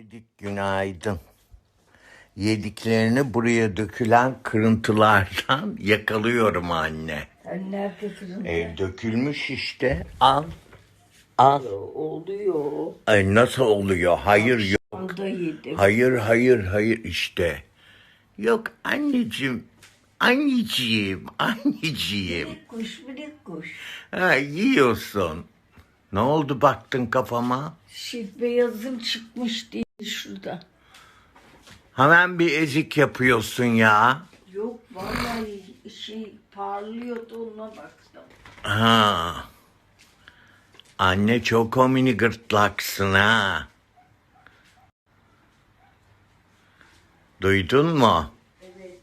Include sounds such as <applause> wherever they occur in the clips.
Yedik günaydın. Yediklerini buraya dökülen kırıntılardan <laughs> yakalıyorum anne. Sen neredesin? E, dökülmüş işte. Al. Al. Oluyor. Ay nasıl oluyor? Hayır yok. Anda yedim. Hayır hayır hayır işte. Yok anneciğim. Anneciğim. <laughs> Anneciğim. Minik kuş minik kuş. Ha, yiyorsun. Ne oldu baktın kafama? Şey beyazım çıkmış değil şurada. Hemen bir ezik yapıyorsun ya. Yok vallahi şey parlıyordu ona baktım. Ha. Anne çok homini gırtlaksın ha. Duydun mu? Evet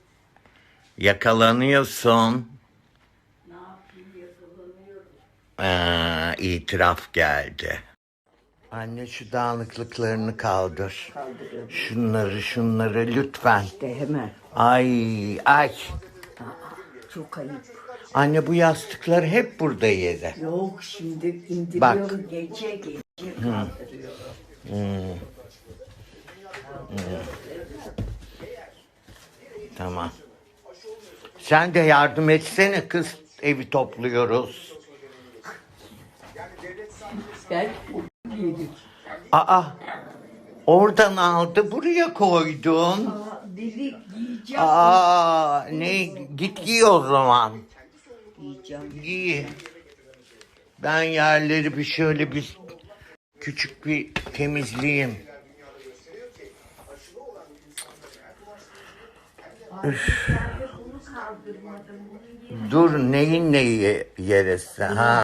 Yakalanıyorsun. ne yapayım yakalanıyorum. Aa, itiraf geldi. Anne şu dağınıklıklarını kaldır. Kaldırıyorum. Şunları şunları lütfen. İşte hemen. Ay ay. Çok ayıp. Anne bu yastıklar hep burada yedi. Yok şimdi indiriyorum gece gece kaldırıyorum. Tamam. Sen de yardım etsene kız. Evi topluyoruz. Ben yedik. Aa. Oradan aldı buraya koydun. Aa, dedik yiyeceğim. Aa ne git giy o zaman. Yiyeceğim. Giy. Ben yerleri bir şöyle bir küçük bir temizleyeyim. Yedim. Dur neyin neyi yeresi ha?